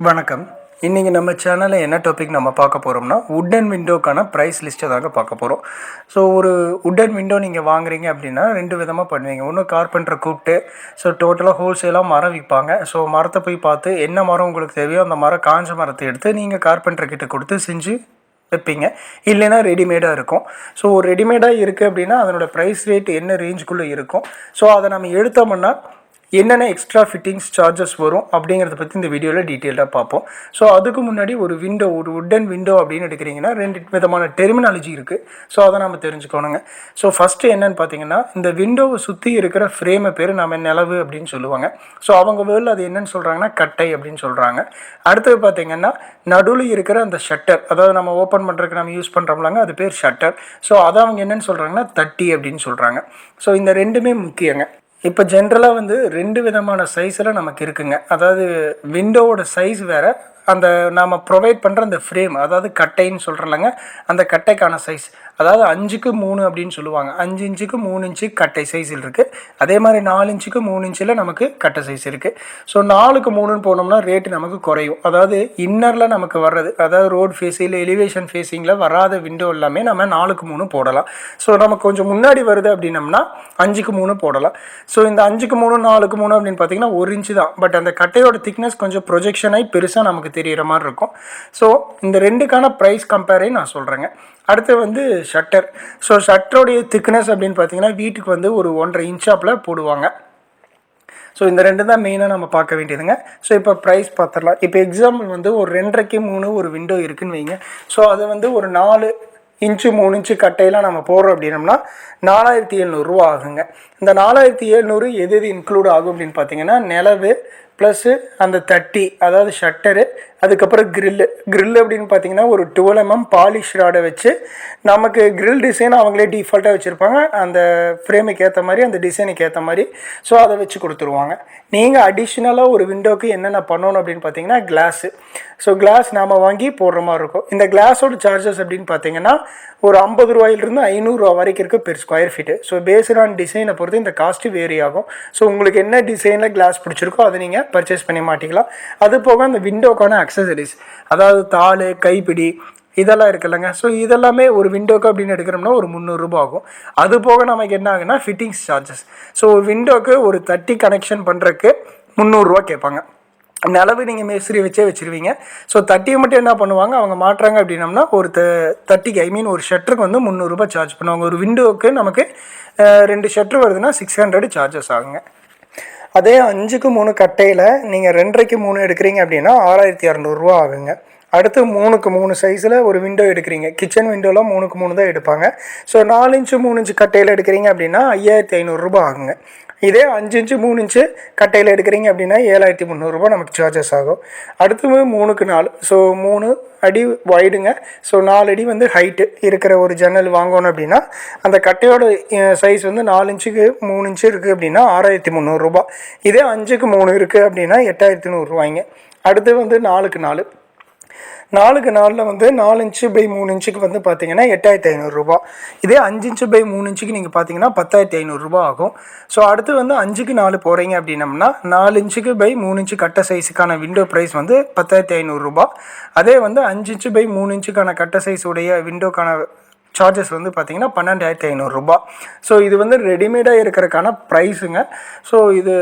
வணக்கம். இன்றைக்கி நம்ம சேனலில் என்ன டாபிக் நம்ம பார்க்க போகிறோம்னா உட்டன் விண்டோக்கான ப்ரைஸ் லிஸ்ட்டை தாங்க பார்க்க போகிறோம் ஸோ ஒரு உட்டன் விண்டோ நீங்கள் வாங்குறீங்க அப்படின்னா ரெண்டு விதமாக பண்ணுவீங்க. ஒன்று கார்பெண்டரை கூப்பிட்டு ஸோ டோட்டலாக ஹோல்சேலாக மரம் விற்பாங்க ஸோ மரத்தை போய் பார்த்து என்ன மரம் உங்களுக்கு தேவையோ அந்த மரம் காஞ்ச மரத்தை எடுத்து நீங்கள் கார்பெண்டர்கிட்ட கொடுத்து செஞ்சு வைப்பீங்க. இல்லைன்னா ரெடிமேடாக இருக்கும். ஸோ ஒரு ரெடிமேடாக இருக்குது அப்படின்னா அதனோட ப்ரைஸ் ரேட் என்ன ரேஞ்சுக்குள்ளே இருக்கும். ஸோ அதை நம்ம எடுத்தோம்னா என்னென்ன எக்ஸ்ட்ரா ஃபிட்டிங்ஸ் சார்ஜஸ் வரும் அப்படிங்கிறத பற்றி இந்த வீடியோவில் டீட்டெயிலாக பார்ப்போம். ஸோ அதுக்கு முன்னாடி ஒரு விண்டோ ஒரு உட்டன் விண்டோ அப்படின்னு எடுக்கிறீங்கன்னா ரெண்டு விதமான டெர்மினாலஜி இருக்குது ஸோ அதை நம்ம தெரிஞ்சுக்கணுங்க. ஸோ ஃபஸ்ட்டு என்னன்னு பார்த்தீங்கன்னா இந்த விண்டோவை சுற்றி இருக்கிற ஃப்ரேமை பேர் நம்ம நிலவு அப்படின்னு சொல்லுவாங்க. ஸோ அவங்க வேர்ல்டு அது என்னென்னு சொல்கிறாங்கன்னா கட்டை அப்படின்னு சொல்கிறாங்க அடுத்தது பார்த்தீங்கன்னா நடுவில் இருக்கிற அந்த ஷட்டர் அதாவது நம்ம ஓப்பன் பண்ணுறதுக்கு நம்ம யூஸ் பண்ணுறோம்லாங்க அது பேர் ஷட்டர் ஸோ அதை அவங்க என்னன்னு சொல்கிறாங்கன்னா தட்டி அப்படின்னு சொல்கிறாங்க ஸோ இந்த ரெண்டுமே முக்கியங்க. இப்போ ஜென்ரலாக வந்து ரெண்டு விதமான சைஸில் நமக்கு இருக்குங்க. அதாவது விண்டோவோட சைஸ் வேறு அந்த நாம் ப்ரொவைட் பண்ணுற அந்த ஃப்ரேம் அதாவது கட்டைன்னு சொல்கிறலங்க அந்த கட்டைக்கான சைஸ் அதாவது அஞ்சுக்கு மூணு அப்படின்னு சொல்லுவாங்க. அஞ்சு இன்ச்சுக்கு மூணு இன்ச்சு கட்டை சைஸில் இருக்குது அதே மாதிரி நாலு இன்ச்சுக்கு மூணு இன்ச்சில் நமக்கு கட்டை சைஸ் இருக்குது ஸோ நாலுக்கு மூணுன்னு போனோம்னா ரேட்டு நமக்கு குறையும். அதாவது இன்னரில் நமக்கு வர்றது அதாவது ரோட் இல்லை எலிவேஷன் ஃபேஸிங்கில் வராத விண்டோ எல்லாமே நம்ம நாலுக்கு மூணு போடலாம். ஸோ நமக்கு கொஞ்சம் முன்னாடி வருது அப்படின்னம்னா அஞ்சுக்கு மூணு போடலாம். ஸோ இந்த அஞ்சுக்கு மூணு நாலுக்கு மூணு அப்படின்னு பார்த்தீங்கன்னா ஒரு இன்ச்சு தான். பட் அந்த கட்டையோட திக்னஸ் கொஞ்சம் ப்ரொஜெக்ஷன் ஆகி பெருசாக நமக்கு தெரியிற மாதிரி இருக்கும். ஸோ இந்த ரெண்டுக்கான ப்ரைஸ் கம்பேரே நான் சொல்கிறேங்க அடுத்து வந்து ஷட்டர் ஸோ ஷட்டருடைய திக்னஸ் அப்படின்னு பார்த்தீங்கன்னா வீட்டுக்கு வந்து ஒரு ஒன்றரை இன்ச்சாப்பில் போடுவாங்க. ஸோ இந்த ரெண்டு தான் மெயினாக நம்ம பார்க்க வேண்டியதுங்க. ஸோ இப்போ ப்ரைஸ் பார்த்துடலாம். இப்போ எக்ஸாம்பிள் வந்து ஒரு ரெண்டரைக்கு மூணு ஒரு விண்டோ இருக்குன்னு வைங்க. ஸோ அதை வந்து ஒரு நாலு இன்ச்சு மூணு இன்ச்சு கட்டையெல்லாம் நம்ம போடுறோம் அப்படின்னம்னா நாலாயிரத்தி எழுநூறுரூவா ஆகுங்க. இந்த நாலாயிரத்தி எழுநூறு எது எது இன்க்ளூட் ஆகும் அப்படின்னு பார்த்தீங்கன்னா நிலவு ப்ளஸ்ஸு அந்த தட்டி அதாவது ஷட்டரு அதுக்கப்புறம் க்ரில்லு க்ரில் அப்படின்னு பார்த்தீங்கன்னா ஒரு டுவெல் எம்எம் பாலிஷ் ராடை வச்சு நமக்கு க்ரில் டிசைன் அவங்களே டிஃபால்ட்டாக வச்சுருப்பாங்க. அந்த ஃப்ரேமுக்கு ஏற்ற மாதிரி அந்த டிசைனுக்கு ஏற்ற மாதிரி. ஸோ அதை வச்சு கொடுத்துருவாங்க. நீங்கள் அடிஷ்னலாக ஒரு விண்டோக்கு என்னென்ன பண்ணணும் அப்படின்னு பார்த்தீங்கன்னா கிளாஸு ஸோ கிளாஸ் நாம் வாங்கி போடுற மாதிரி இருக்கும். இந்த கிளாஸோட சார்ஜஸ் அப்படின்னு பார்த்தீங்கன்னா ஒரு ஐம்பது ரூபாயிலிருந்து ஐநூறுரூவா வரைக்கும் இருக்குது per square feet so based on டிசைனை பொறுத்து இந்த காஸ்ட்டு வேரி ஆகும். ஸோ உங்களுக்கு என்ன டிசைனில் கிளாஸ் பிடிச்சிருக்கோ அதை நீங்கள் பர்ச்சேஸ் பண்ணி மாட்டிக்கலாம். அது போக அந்த விண்டோக்கான அக்சசரிஸ் அதாவது தாள் கைப்பிடி இதெல்லாம் இருக்குல்லங்க ஸோ இதெல்லாமே ஒரு விண்டோக்கு அப்படின்னு எடுக்கிறோம்னா ஒரு முந்நூறுரூபா ஆகும். அது போக நமக்கு என்ன ஆகுன்னா ஃபிட்டிங்ஸ் சார்ஜஸ் ஸோ ஒரு விண்டோக்கு ஒரு தட்டி கனெக்ஷன் பண்ணுறக்கு முந்நூறுரூவா கேட்பாங்க. நிலவு நீங்கள் மேஸ்திரி வச்சே வச்சுருவீங்க. ஸோ தட்டியை மட்டும் என்ன பண்ணுவாங்க? அவங்க மாட்டுறாங்க அப்படின்னம்னா ஒரு த தட்டிக்கு ஐ மீன் ஒரு ஷட்டருக்கு வந்து முந்நூறுரூபா சார்ஜ் பண்ணுவாங்க. ஒரு விண்டோவுக்கு நமக்கு ரெண்டு ஷட்ரு வருதுன்னா சிக்ஸ் ஹண்ட்ரட் சார்ஜஸ் ஆகுங்க. அதே அஞ்சுக்கு மூணு கட்டையில் நீங்கள் ரெண்டரைக்கு மூணு எடுக்கிறீங்க அப்படின்னா ஆறாயிரத்தி இரநூறுவா ஆகுங்க. அடுத்து மூணுக்கு மூணு சைஸில் ஒரு விண்டோ எடுக்கிறீங்க. கிச்சன் விண்டோலாம் மூணுக்கு மூணு தான் எடுப்பாங்க. ஸோ நாலு இன்ச்சு மூணு இன்ச்சு கட்டையில் எடுக்கிறீங்க அப்படின்னா ஐயாயிரத்தி ஐநூறுரூபா ஆகுங்க. இதே அஞ்சு இன்ச்சு மூணு இன்ச்சு கட்டையில் எடுக்கிறீங்க அப்படின்னா ஏழாயிரத்தி முந்நூறுரூபா நமக்கு சார்ஜஸ் ஆகும். அடுத்து மூணுக்கு நாலு. ஸோ மூணு அடி வைடுங்க ஸோ நாலு அடி வந்து ஹைட்டு இருக்கிற ஒரு ஜன்னல் வாங்கணும் அப்படின்னா அந்த கட்டையோட சைஸ் வந்து நாலு இன்ச்சுக்கு மூணு இன்ச்சு இருக்குது அப்படின்னா ஆறாயிரத்தி முந்நூறுரூபா இதே அஞ்சுக்கு மூணு இருக்குது அப்படின்னா எட்டாயிரத்தி நூறுரூவாய்ங்க அடுத்து வந்து நாலுக்கு நாலு. நாலுக்கு நாலில் வந்து நாலு இன்ச்சு பை மூணு இன்ச்சுக்கு வந்து பார்த்தீங்கன்னா எட்டாயிரத்தி ஐநூறுரூபா இதே அஞ்சு இன்ச்சு பை மூணு இன்ச்சுக்கு நீங்கள் பார்த்தீங்கன்னா பத்தாயிரத்தி ஐநூறுரூபா ஆகும். ஸோ அடுத்து வந்து அஞ்சுக்கு நாலு போகிறீங்க அப்படின்னம்னா நாலு இன்ச்சுக்கு பை மூணு இன்ச்சு கட்ட சைஸுக்கான விண்டோ ப்ரைஸ் வந்து பத்தாயிரத்தி ஐநூறுரூபா அதே வந்து அஞ்சு இன்ச்சு பை மூணு இன்ச்சுக்கான கட்ட சைஸ் உடைய விண்டோக்கான சார்ஜஸ் வந்து பார்த்தீங்கன்னா பன்னெண்டாயிரத்தி ஐநூறுரூபா ஸோ இது வந்து ரெடிமேடாக இருக்கிறக்கான ப்ரைஸுங்க ஸோ இது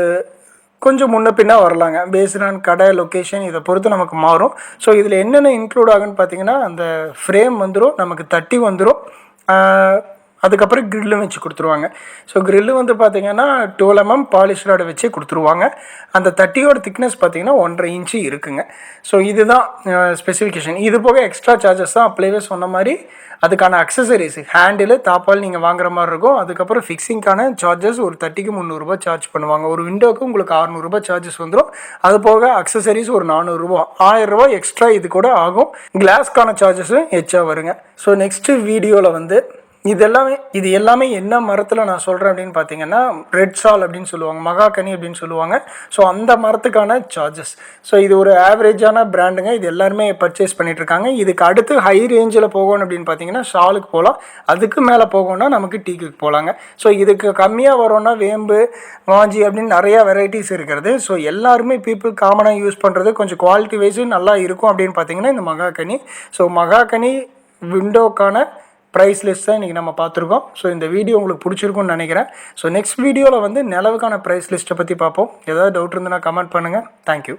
கொஞ்சம் முன்ன பின்னே வரலாங்க. பேஸ்ட் கடை லொக்கேஷன் இதை பொறுத்து நமக்கு மாறும். ஸோ இதில் என்னென்ன இன்க்ளூட் ஆகுன்னு பார்த்தீங்கன்னா அந்த ஃப்ரேம் வந்துடும் நமக்கு தட்டி வந்துடும் அதுக்கப்புறம் கிரில்லும் வச்சு கொடுத்துருவாங்க. ஸோ கிரில்லு வந்து பார்த்திங்கன்னா டுவெல் எம்எம் பாலிஷ் வச்சு கொடுத்துருவாங்க. அந்த தட்டியோட திக்னஸ் பார்த்தீங்கன்னா ஒன்றரை இன்ச்சு இருக்குங்க. ஸோ இதுதான் ஸ்பெசிஃபிகேஷன் இது போக எக்ஸ்ட்ரா சார்ஜஸ் தான் அப்ளைவே சொன்ன மாதிரி அதுக்கான அக்சசரிஸ் ஹேண்டில் தாப்பால் நீங்கள் வாங்குற மாதிரி இருக்கும். அதுக்கப்புறம் ஃபிக்ஸிங்க்கான சார்ஜஸ் ஒரு தட்டிக்கு முந்நூறுரூபா சார்ஜ் பண்ணுவாங்க. ஒரு விண்டோவுக்கு உங்களுக்கு அறநூறுபா சார்ஜஸ் வந்துடும் அது போக அக்சசரிஸ் ஒரு நானூறுரூவா ஆயிரரூபா எக்ஸ்ட்ரா இது கூட ஆகும். கிளாஸ்க்கான சார்ஜஸும் எச்சா வருங்க. ஸோ நெக்ஸ்ட்டு வீடியோவில் வந்து இது எல்லாமே இது எல்லாமே என்ன மரத்தில் நான் சொல்கிறேன் அப்படின்னு பார்த்தீங்கன்னா ரெட் சால் அப்படின்னு சொல்லுவாங்க மகாகனி அப்படின்னு சொல்லுவாங்க. ஸோ அந்த மரத்துக்கான சார்ஜஸ் ஸோ இது ஒரு ஆவரேஜான பிராண்டுங்க இது எல்லாருமே பர்ச்சேஸ் பண்ணிகிட்ருக்காங்க இருக்காங்க இதுக்கு அடுத்து ஹை ரேஞ்சில் போகணும் அப்படின்னு பார்த்தீங்கன்னா ஷாலுக்கு போகலாம் அதுக்கு மேலே போகணும்னா நமக்கு டீக்குக்கு போகலாங்க ஸோ இதுக்கு கம்மியாக வரோம்னா வேம்பு வாஞ்சி அப்படின்னு நிறையா வெரைட்டிஸ் இருக்கிறது. ஸோ எல்லாருமே பீப்புள் காமனாக யூஸ் பண்ணுறது கொஞ்சம் குவாலிட்டி வைஸும் நல்லா இருக்கும் அப்படின்னு பார்த்தீங்கன்னா இந்த மகாகனி. ஸோ மகாகனி விண்டோக்கான ப்ரைஸ் லிஸ்ட் தான் இன்றைக்கி நம்ம பார்த்துருக்கோம். ஸோ இந்த வீடியோ உங்களுக்கு பிடிச்சிருக்கும்னு நினைக்கிறேன். ஸோ நெக்ஸ்ட் வீடியோவில் வந்து நிலவுக்கான ப்ரைஸ் லிஸ்ட்டை பற்றி பார்ப்போம். ஏதாவது டவுட் இருந்ததுன்னா கமெண்ட் பண்ணுங்கள் தேங்க்யூ